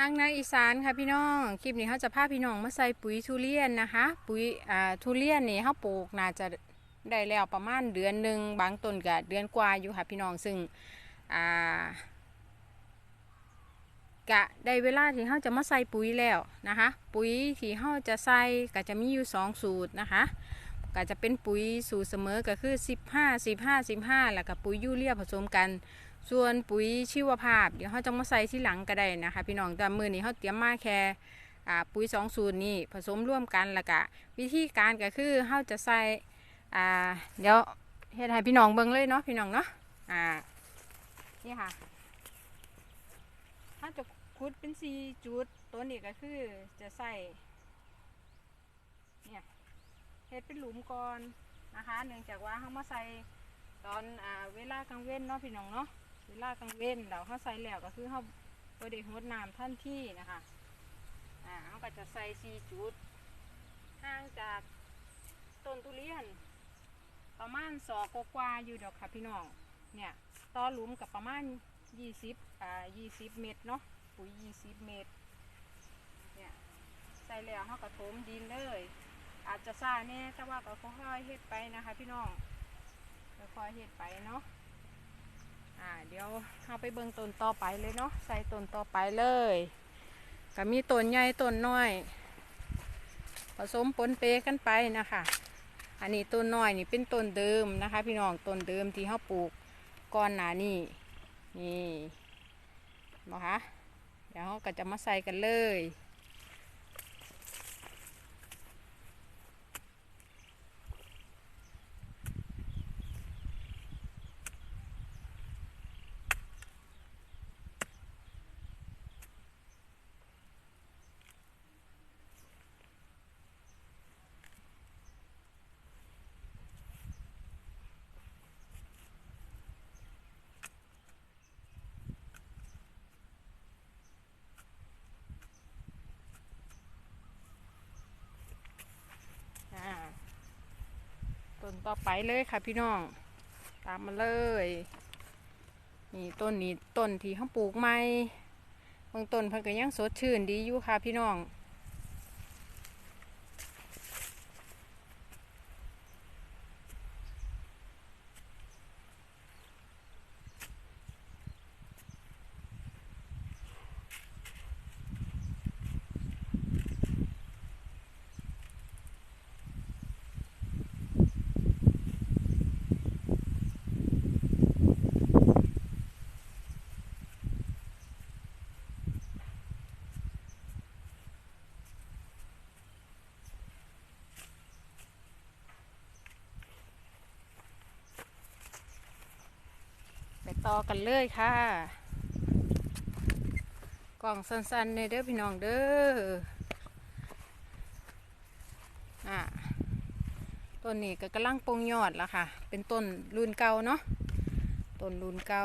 ห้างนาอีสานค่ะพี่น้อง คลิปนี้เขาจะพาพี่น้องมาใส่ปุ๋ยทุเรียนนะคะ ปุ๋ยอ่าทุเรียนนี่เขาปลูกน่าจะได้แล้วประมาณเดือนหนึ่งบางต้นก็เดือนกว่าอยู่ค่ะพี่น้องซึ่งอ่ากะได้เวลาที่เขาจะมาใส่ปุ๋ยแล้วนะคะ ปุ๋ยที่เขาจะใส่ก็จะมีอยู่สองสูตรนะคะก็จะเป็นปุ๋ยสูตรเสมอก็คือ 15 15 15 แล้วก็ปุ๋ยยูเรียผสมกัน ส่วนปุ๋ยชีวภาพ เดี๋ยวเขาจะมาใส่ที่หลังก็ได้นะคะ พี่น้องแต่มือนี้เขาเตรียมมาแค่ปุ๋ยสองสูตรนี้ผสมร่วมกันล้วก็วิธีการก็คือเขาจะใส่เดี๋ยวเฮ็ดให้พี่น้องเบิ่งเลยเนาะพี่น้องเนาะอ่านี่ค่ะเขาจะคุดเป็นสีจุดตัวนี้ก็คือจะใส่เนี่ยเฮ็ดเป็นหลุมก่อนนะคะเนื่องจากว่าเขามาใส่ตอนอเวลากลางเว้นเนาะพี่น้องเนาะ เวลากลางเว้นเราเขาใส่แล้วก็คือเขาบไดิหดน้ำท่านที่นะคะอ่าเขาก็จะใส่สี่จุดห่างจากต้นทุเรียน ประมาณสอกกว่าอยู่ดอกค่ะพี่น้องเนี่ยต่อหลุมกับประมาณยี่สิบอ่ายี่สิบเมตรเนาะปุ๋ยยี่สิบเมตรเนี่ยใส่แล้วเขาก็ถมดินเลย อาจจะซ่าแน่แต่ว่าก็ค่อยๆเฮ็ดไปนะคะพี่น้องค่อยเฮ็ดไปเนาะ ดี๋ยวเอาไปเบิ่งต้นต่อไปเลยเนาะใส่ต้นต่อไปเลยก็มีต้นใหญ่ต้นน้อย ผสมปนเปกันไปนะคะ อันนี้ต้นน้อยนี่เป็นต้นเดิมนะคะ พี่น้องต้นเดิมที่เขาปลูกก่อนหน้านี้นี่นะคะเดี๋ยวเขาก็จะมาใส่กันเลย อ่า ต่อไปเลยค่ะพี่น้อง ตามมาเลย นี่ต้นนี้ต้นที่เขาปลูกใหม่บางต้นเพิ่นก็ยังสดชื่นดีอยู่ค่ะพี่น้อง ต่อกันเลยค่ะ กล่องสั้นๆเนี่ยเด้อพี่น้องเด้ออ่าต้นนี้ก็กำลังปงยอดแล้วค่ะ เป็นต้นรุ่นเก่าเนาะต้นรุ่นเก่า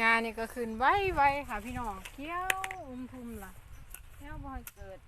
งานนี่ก็ขึ้นไว้ไวๆค่ะพี่น้องเขี้ยวอุ้มทุมล่ะเขี้ยวบ่ให้เกิด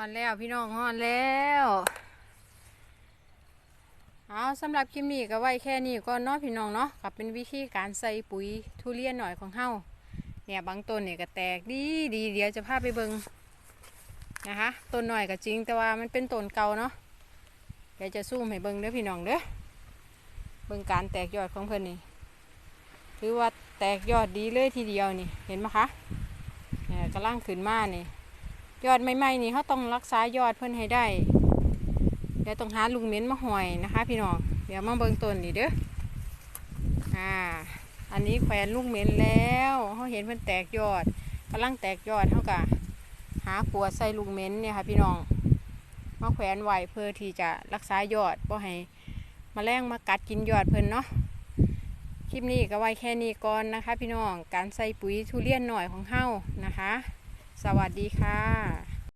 ฮอนแล้วพี่น้องฮอนแล้วเอาสำหรับคลิปนี้ก็ไว้แค่นี้ก่อนเนาะพี่น้องเนาะกับเป็นวิธีการใส่ปุ๋ยทุเรียนหน่อยของเฮาเนี่ยบางต้นเนี่ยก็แตกดีดีเดี๋ยวจะพาไปเบิงนะคะต้นหน่อยก็จริงแต่ว่ามันเป็นต้นเก่าเนาะเดี๋ยวจะซูมให้เบิงเด้อพี่น้องเด้อเบิงการแตกยอดของเพิ่นนี่ถือว่าแตกยอดดีเลยทีเดียวนี่เห็นไหมคะเนี่ยกำลังขึ้นมานี่ ยอดใหม่ๆนี่เขาต้องรักษายอดเพิ่อนให้ได้ เดี๋ยวต้องหาลุงเหม็นมาห่อยนะคะ พี่น้อง เดี๋ยวมาเบิ่งต้นนี่เด้อ อ่า อันนี้แขวนลูกเหม็นแล้วเขาเห็นเพิ่อนแตกยอดกำลังแตกยอดเขากะหาปัวใส่ลูกเหม็นเนี่ยค่ะ พี่น้อง มาแขวนไว้เพื่อที่จะรักษายอดบ่ให้มแมลงมากัดกินยอดเพิ่อนเนาะคลิปนี้ก็ไว้แค่นี้ก่อนนะคะ พี่น้อง การใส่ปุ๋ยทุเรียนหน่อยของเฮานะคะ สวัสดีค่ะ